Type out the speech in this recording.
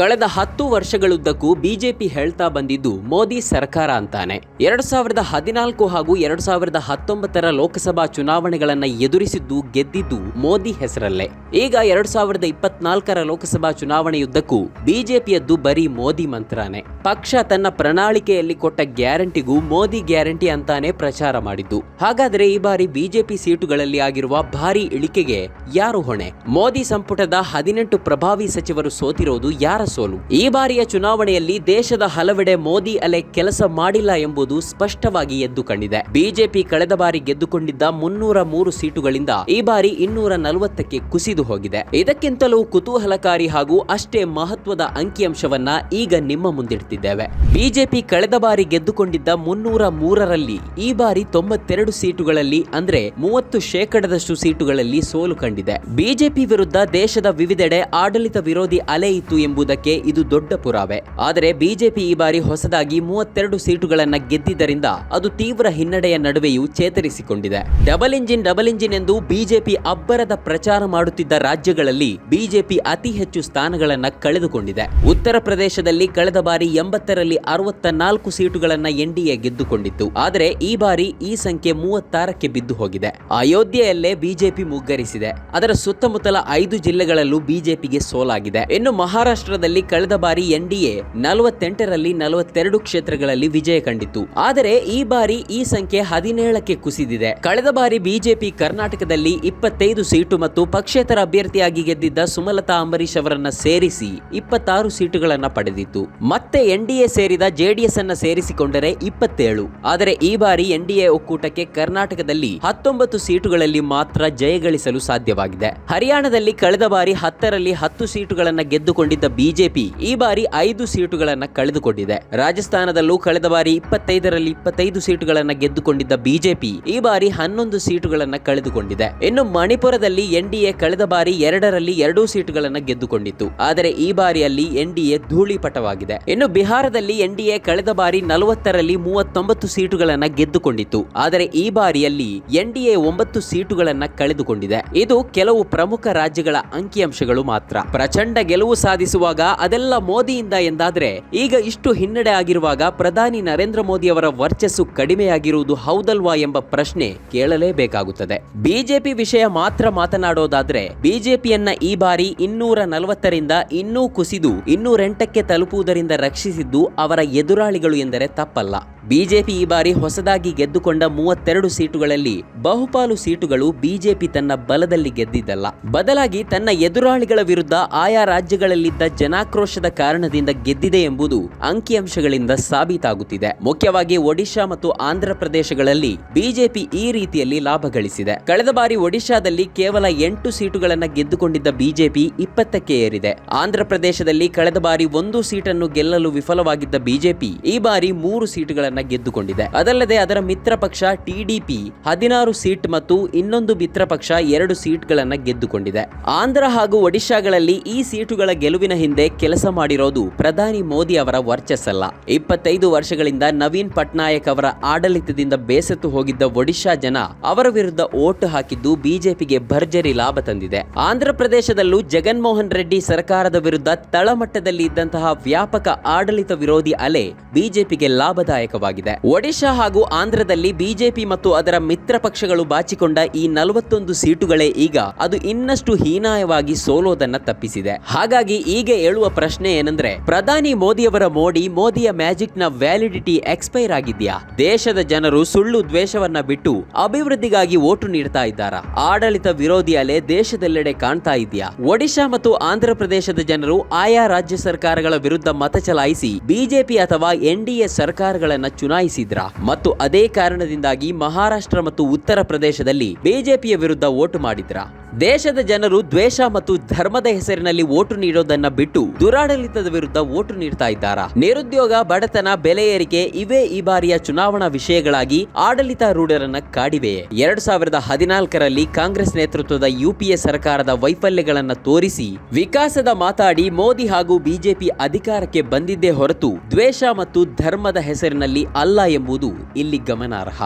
ಕಳೆದ ಹತ್ತು ವರ್ಷಗಳುದ್ದಕ್ಕೂ ಬಿಜೆಪಿ ಹೇಳ್ತಾ ಬಂದಿದ್ದು ಮೋದಿ ಸರ್ಕಾರ ಅಂತಾನೆ. ಎರಡ್ ಸಾವಿರದ ಹದಿನಾಲ್ಕು ಹಾಗೂ ಎರಡ್ ಸಾವಿರದ ಹತ್ತೊಂಬತ್ತರ ಲೋಕಸಭಾ ಚುನಾವಣೆಗಳನ್ನ ಎದುರಿಸಿದ್ದು ಗೆದ್ದಿದ್ದು ಮೋದಿ ಹೆಸರಲ್ಲೇ. ಈಗ ಎರಡ್ ಸಾವಿರದ ಇಪ್ಪತ್ನಾಲ್ಕರ ಲೋಕಸಭಾ ಚುನಾವಣೆಯುದ್ದಕ್ಕೂ ಬಿಜೆಪಿಯದ್ದು ಬರೀ ಮೋದಿ ಮಂತ್ರನೇ. ಪಕ್ಷ ತನ್ನ ಪ್ರಣಾಳಿಕೆಯಲ್ಲಿ ಕೊಟ್ಟ ಗ್ಯಾರಂಟಿಗೂ ಮೋದಿ ಗ್ಯಾರಂಟಿ ಅಂತಾನೆ ಪ್ರಚಾರ ಮಾಡಿದ್ದು. ಹಾಗಾದ್ರೆ ಈ ಬಾರಿ ಬಿಜೆಪಿ ಸೀಟುಗಳಲ್ಲಿ ಆಗಿರುವ ಭಾರಿ ಇಳಿಕೆಗೆ ಯಾರು ಹೊಣೆ? ಮೋದಿ ಸಂಪುಟದ ಹದಿನೆಂಟು ಪ್ರಭಾವಿ ಸಚಿವರು ಸೋತಿರೋದು ಯಾರ ಸೋಲು. ಈ ಬಾರಿಯ ಚುನಾವಣೆಯಲ್ಲಿ ದೇಶದ ಹಲವೆಡೆ ಮೋದಿ ಅಲೆ ಕೆಲಸ ಮಾಡಿಲ್ಲ ಎಂಬುದು ಸ್ಪಷ್ಟವಾಗಿ ಎದ್ದು ಕಂಡಿದೆ. ಬಿಜೆಪಿ ಕಳೆದ ಬಾರಿ ಗೆದ್ದುಕೊಂಡಿದ್ದ ಮುನ್ನೂರ ಮೂರು ಸೀಟುಗಳಿಂದ ಈ ಬಾರಿ ಇನ್ನೂರ ನಲವತ್ತಕ್ಕೆ ಕುಸಿದು ಹೋಗಿದೆ. ಇದಕ್ಕಿಂತಲೂ ಕುತೂಹಲಕಾರಿ ಹಾಗೂ ಅಷ್ಟೇ ಮಹತ್ವದ ಅಂಕಿಅಂಶವನ್ನ ಈಗ ನಿಮ್ಮ ಮುಂದಿಡ್ತಿದ್ದೇವೆ. ಬಿಜೆಪಿ ಕಳೆದ ಬಾರಿ ಗೆದ್ದುಕೊಂಡಿದ್ದ ಮುನ್ನೂರ ಮೂರರಲ್ಲಿ ಈ ಬಾರಿ ತೊಂಬತ್ತೆರಡು ಸೀಟುಗಳಲ್ಲಿ ಅಂದ್ರೆ ಮೂವತ್ತು ಶೇಕಡದಷ್ಟು ಸೀಟುಗಳಲ್ಲಿ ಸೋಲು ಕಂಡಿದೆ. ಬಿಜೆಪಿ ವಿರುದ್ಧ ದೇಶದ ವಿವಿಧೆಡೆ ಆಡಳಿತ ವಿರೋಧಿ ಅಲೆ ಇತ್ತು ಎಂಬುದಕ್ಕೆ ಇದು ದೊಡ್ಡ ಪುರಾವೆ. ಆದರೆ ಬಿಜೆಪಿ ಈ ಬಾರಿ ಹೊಸದಾಗಿ ಮೂವತ್ತೆರಡು ಸೀಟುಗಳನ್ನ ಗೆದ್ದಿದ್ದರಿಂದ ಅದು ತೀವ್ರ ಹಿನ್ನಡೆಯ ನಡುವೆಯೂ ಚೇತರಿಸಿಕೊಂಡಿದೆ. ಡಬಲ್ ಇಂಜಿನ್ ಡಬಲ್ ಇಂಜಿನ್ ಎಂದು ಬಿಜೆಪಿ ಅಬ್ಬರದ ಪ್ರಚಾರ ಮಾಡುತ್ತಿದ್ದ ರಾಜ್ಯಗಳಲ್ಲಿ ಬಿಜೆಪಿ ಅತಿ ಹೆಚ್ಚು ಸ್ಥಾನಗಳನ್ನ ಕಳೆದುಕೊಂಡಿದೆ. ಉತ್ತರ ಪ್ರದೇಶದಲ್ಲಿ ಕಳೆದ ಬಾರಿ ಎಂಬತ್ತರಲ್ಲಿ ಅರವತ್ತ ನಾಲ್ಕು ಸೀಟುಗಳನ್ನ ಎನ್ಡಿಎ ಗೆದ್ದುಕೊಂಡಿತ್ತು. ಆದರೆ ಈ ಬಾರಿ ಈ ಸಂಖ್ಯೆ ಮೂವತ್ತಾರಕ್ಕೆ ಬಿದ್ದು ಹೋಗಿದೆ. ಅಯೋಧ್ಯೆಯಲ್ಲೇ ಬಿಜೆಪಿ ಮುಗ್ಗರಿಸಿದೆ. ಅದರ ಸುತ್ತಮುತ್ತಲ ಐದು ಜಿಲ್ಲೆಗಳಲ್ಲೂ ಬಿಜೆಪಿಗೆ ಸೋಲಾಗಿದೆ. ಇನ್ನು ಮಹಾರಾಷ್ಟ್ರದಲ್ಲಿ ಕಳೆದ ಬಾರಿ ಎನ್ಡಿಎ ನಲವತ್ತೆಂಟರಲ್ಲಿ ನಲವತ್ತೆರಡು ಕ್ಷೇತ್ರಗಳಲ್ಲಿ ವಿಜಯ ಕಂಡಿತ್ತು. ಆದರೆ ಈ ಬಾರಿ ಈ ಸಂಖ್ಯೆ ಹದಿನೇಳಕ್ಕೆ ಕುಸಿದಿದೆ. ಕಳೆದ ಬಾರಿ ಬಿಜೆಪಿ ಕರ್ನಾಟಕದಲ್ಲಿ ಇಪ್ಪತ್ತೈದು ಸೀಟು ಮತ್ತು ಪಕ್ಷೇತರ ಅಭ್ಯರ್ಥಿಯಾಗಿ ಗೆದ್ದಿದ್ದ ಸುಮಲತಾ ಅಂಬರೀಶ್ ಅವರನ್ನ ಸೇರಿಸಿ ಇಪ್ಪತ್ತಾರು ಸೀಟುಗಳನ್ನ ಪಡೆದಿತ್ತು. ಮತ್ತೆ ಎನ್ಡಿಎ ಸೇರಿದ ಜೆಡಿಎಸ್ ಅನ್ನ ಸೇರಿಸಿಕೊಂಡರೆ ಇಪ್ಪತ್ತೇಳು. ಆದರೆ ಈ ಬಾರಿ ಎನ್ಡಿಎ ಒಕ್ಕೂಟಕ್ಕೆ ಕರ್ನಾಟಕದಲ್ಲಿ ಹತ್ತೊಂಬತ್ತು ಸೀಟುಗಳಲ್ಲಿ ಮಾತ್ರ ಜಯಗಳಿಸಲು ಸಾಧ್ಯವಾಗಿದೆ. ಹರಿಯಾಣದಲ್ಲಿ ಕಳೆದ ಬಾರಿ ಹತ್ತರಲ್ಲಿ ಹತ್ತು ಸೀಟುಗಳನ್ನ ಗೆದ್ದುಕೊಂಡಿದ್ದ ಬಿಜೆಪಿ ಈ ಬಾರಿ ಐದು ಸೀಟುಗಳನ್ನ ಕಳೆದುಕೊಂಡಿದೆ. ರಾಜಸ್ಥಾನದಲ್ಲೂ ಕಳೆದ ಬಾರಿ ಇಪ್ಪತ್ತೈದರಲ್ಲಿ ಇಪ್ಪತ್ತೈದು ಸೀಟುಗಳನ್ನ ಗೆದ್ದುಕೊಂಡಿದ್ದ ಬಿಜೆಪಿ ಈ ಬಾರಿ ಹನ್ನೊಂದು ಸೀಟುಗಳನ್ನ ಕಳೆದುಕೊಂಡಿದೆ. ಇನ್ನು ಮಣಿಪುರದಲ್ಲಿ ಎನ್ಡಿಎ ಕಳೆದ ಬಾರಿ ಎರಡರಲ್ಲಿ ಎರಡೂ ಸೀಟುಗಳನ್ನ ಗೆದ್ದುಕೊಂಡಿತ್ತು. ಆದರೆ ಈ ಬಾರಿಯಲ್ಲಿ ಎನ್ಡಿಎ ಧೂಳಿಪಟವಾಗಿದೆ. ಇನ್ನು ಬಿಹಾರದಲ್ಲಿ ಎನ್ಡಿಎ ಕಳೆದ ಬಾರಿ ನಲವತ್ತರಲ್ಲಿ ಮೂವತ್ತೊಂಬತ್ತು ಸೀಟುಗಳನ್ನ ಗೆದ್ದುಕೊಂಡಿತ್ತು. ಆದರೆ ಈ ಬಾರಿಯಲ್ಲಿ ಎನ್ಡಿಎ ಒಂಬತ್ತು ಸೀಟುಗಳನ್ನ ಕಳೆದುಕೊಂಡಿದೆ. ಇದು ಕೆಲವು ಪ್ರಮುಖ ರಾಜ್ಯಗಳ ಅಂಕಿಅಂಶಗಳು ಮಾತ್ರ. ಪ್ರಚಂಡ ಗೆಲುವು ಸಾಧಿಸುವಾಗ ಅದೆಲ್ಲ ಮೋದಿಯಿಂದ ಎಂದಾದ್ರೆ, ಈಗ ಇಷ್ಟು ಹಿನ್ನಡೆ ಆಗಿರುವಾಗ ಪ್ರಧಾನಿ ನರೇಂದ್ರ ಮೋದಿ ಅವರ ವರ್ಚಸ್ಸು ಕಡಿಮೆಯಾಗಿರುವುದು ಹೌದಲ್ವಾ ಎಂಬ ಪ್ರಶ್ನೆ ಕೇಳಲೇಬೇಕಾಗುತ್ತದೆ. ಬಿಜೆಪಿ ವಿಷಯ ಮಾತ್ರ ಮಾತನಾಡೋದಾದ್ರೆ, ಬಿಜೆಪಿಯನ್ನ ಈ ಬಾರಿ ಇನ್ನೂರ ನಲವತ್ತರಿಂದ ಇನ್ನೂ ಕುಸಿದು, ಇನ್ನೂರೆಂಟಕ್ಕೆ ತಲುಪುವುದರಿಂದ ರಕ್ಷಿಸಿದ್ದು ಅವರ ಎದುರಾಳಿಗಳು ಎಂದರೆ ತಪ್ಪಲ್ಲ. ಬಿಜೆಪಿ ಈ ಬಾರಿ ಹೊಸದಾಗಿ ಗೆದ್ದುಕೊಂಡ ಮೂವತ್ತೆರಡು ಸೀಟುಗಳಲ್ಲಿ ಬಹುಪಾಲು ಸೀಟುಗಳು ಬಿಜೆಪಿ ತನ್ನ ಬಲದಲ್ಲಿ ಗೆದ್ದಿದ್ದಲ್ಲ. ಬದಲಾಗಿ ತನ್ನ ಎದುರಾಳಿಗಳ ವಿರುದ್ಧ ಆಯಾ ರಾಜ್ಯಗಳಲ್ಲಿದ್ದ ಜನಾಕ್ರೋಶದ ಕಾರಣದಿಂದ ಗೆದ್ದಿದೆ ಎಂಬುದು ಅಂಕಿಅಂಶಗಳಿಂದ ಸಾಬೀತಾಗುತ್ತಿದೆ. ಮುಖ್ಯವಾಗಿ ಒಡಿಶಾ ಮತ್ತು ಆಂಧ್ರ ಪ್ರದೇಶಗಳಲ್ಲಿ ಬಿಜೆಪಿ ಈ ರೀತಿಯಲ್ಲಿ ಲಾಭ ಗಳಿಸಿದೆ. ಕಳೆದ ಬಾರಿ ಒಡಿಶಾದಲ್ಲಿ ಕೇವಲ ಎಂಟು ಸೀಟುಗಳನ್ನು ಗೆದ್ದುಕೊಂಡಿದ್ದ ಬಿಜೆಪಿ ಇಪ್ಪತ್ತಕ್ಕೆ ಏರಿದೆ. ಆಂಧ್ರ ಪ್ರದೇಶದಲ್ಲಿ ಕಳೆದ ಬಾರಿ ಒಂದು ಸೀಟನ್ನು ಗೆಲ್ಲಲು ವಿಫಲವಾಗಿದ್ದ ಬಿಜೆಪಿ ಈ ಬಾರಿ ಮೂರು ಸೀಟುಗಳನ್ನ ಗೆದ್ದುಕೊಂಡಿದೆ. ಅದಲ್ಲದೆ ಅದರ ಮಿತ್ರ ಪಕ್ಷ ಟಿಡಿಪಿ ಹದಿನಾರು ಸೀಟ್ ಮತ್ತು ಇನ್ನೊಂದು ಮಿತ್ರ ಪಕ್ಷ ಎರಡು ಸೀಟ್ಗಳನ್ನ ಗೆದ್ದುಕೊಂಡಿದೆ. ಆಂಧ್ರ ಹಾಗೂ ಒಡಿಶಾಗಳಲ್ಲಿ ಈ ಸೀಟುಗಳ ಗೆಲುವಿನ ಹಿಂದೆ ಕೆಲಸ ಮಾಡಿರೋದು ಪ್ರಧಾನಿ ಮೋದಿ ಅವರ ವರ್ಚಸ್ಸಲ್ಲ. ಇಪ್ಪತ್ತೈದು ವರ್ಷಗಳಿಂದ ನವೀನ್ ಪಟ್ನಾಯಕ್ ಅವರ ಆಡಳಿತದಿಂದ ಬೇಸತ್ತು ಹೋಗಿದ್ದ ಒಡಿಶಾ ಜನ ಅವರ ವಿರುದ್ಧ ಓಟು ಹಾಕಿದ್ದು ಬಿಜೆಪಿಗೆ ಭರ್ಜರಿ ಲಾಭ ತಂದಿದೆ. ಆಂಧ್ರ ಪ್ರದೇಶದಲ್ಲೂ ಜಗನ್ಮೋಹನ್ ರೆಡ್ಡಿ ಸರ್ಕಾರದ ವಿರುದ್ಧ ತಳಮಟ್ಟದಲ್ಲಿ ಇದ್ದಂತಹ ವ್ಯಾಪಕ ಆಡಳಿತ ವಿರೋಧಿ ಅಲೆ ಬಿಜೆಪಿಗೆ ಲಾಭದಾಯಕವಾಗಿದೆ. ಒಡಿಶಾ ಹಾಗೂ ಆಂಧ್ರದಲ್ಲಿ ಬಿಜೆಪಿ ಮತ್ತು ಅದರ ಮಿತ್ರ ಪಕ್ಷಗಳು ಬಾಚಿಕೊಂಡ ಈ ನಲವತ್ತೊಂದು ಸೀಟುಗಳೇ ಈಗ ಅದು ಇನ್ನಷ್ಟು ಹೀನಾಯವಾಗಿ ಸೋಲೋದನ್ನ ತಪ್ಪಿಸಿದೆ. ಹಾಗಾಗಿ ಈಗ ಹೇಳುವ ಪ್ರಶ್ನೆ ಏನಂದ್ರೆ, ಪ್ರಧಾನಿ ಮೋದಿಯವರ ಮೋಡಿ ಮೋದಿಯ ಮ್ಯಾಜಿಕ್ನ ವ್ಯಾಲಿಡಿಟಿ ಎಕ್ಸ್ಪೈರ್ ಆಗಿದ್ಯಾ? ದೇಶದ ಜನರು ಸುಳ್ಳು ದ್ವೇಷವನ್ನ ಬಿಟ್ಟು ಅಭಿವೃದ್ಧಿಗಾಗಿ ಓಟು ನೀಡ್ತಾ ಇದ್ದಾರಾ? ಆಡಳಿತ ವಿರೋಧಿ ಅಲೆ ದೇಶದೆಲ್ಲೆಡೆ ಕಾಣ್ತಾ ಇದೆಯಾ? ಒಡಿಶಾ ಮತ್ತು ಆಂಧ್ರ ಪ್ರದೇಶದ ಜನರು ಆಯಾ ರಾಜ್ಯ ಸರ್ಕಾರಗಳ ವಿರುದ್ಧ ಮತ ಚಲಾಯಿಸಿ ಬಿಜೆಪಿ ಅಥವಾ ಎನ್ಡಿಎ ಸರ್ಕಾರಗಳನ್ನ ಚುನಾಯಿಸಿದ್ರ? ಮತ್ತು ಅದೇ ಕಾರಣದಿಂದಾಗಿ ಮಹಾರಾಷ್ಟ್ರ ಮತ್ತು ಉತ್ತರ ಪ್ರದೇಶದಲ್ಲಿ ಬಿಜೆಪಿಯ ವಿರುದ್ಧ ಓಟು ಮಾಡಿದ್ರ? ದೇಶದ ಜನರು ದ್ವೇಷ ಮತ್ತು ಧರ್ಮದ ಹೆಸರಿನಲ್ಲಿ ಓಟು ನೀಡೋದನ್ನ ಬಿಟ್ಟು ದುರಾಡಳಿತದ ವಿರುದ್ಧ ಓಟು ನೀಡ್ತಾ ಇದ್ದಾರಾ? ನಿರುದ್ಯೋಗ, ಬಡತನ, ಬೆಲೆ ಏರಿಕೆ ಇವೇ ಈ ಬಾರಿಯ ಚುನಾವಣಾ ವಿಷಯಗಳಾಗಿ ಆಡಳಿತಾರೂಢರನ್ನ ಕಾಡಿವೆ ಎರಡ್ ಸಾವಿರದ ಹದಿನಾಲ್ಕರಲ್ಲಿ ಕಾಂಗ್ರೆಸ್ ನೇತೃತ್ವದ ಯುಪಿಎ ಸರ್ಕಾರದ ವೈಫಲ್ಯಗಳನ್ನ ತೋರಿಸಿ ವಿಕಾಸದ ಮಾತಾಡಿ ಮೋದಿ ಹಾಗೂ ಬಿಜೆಪಿ ಅಧಿಕಾರಕ್ಕೆ ಬಂದಿದ್ದೇ ಹೊರತು ದ್ವೇಷ ಮತ್ತು ಧರ್ಮದ ಹೆಸರಿನಲ್ಲಿ ಅಲ್ಲ ಎಂಬುದು ಇಲ್ಲಿ ಗಮನಾರ್ಹ.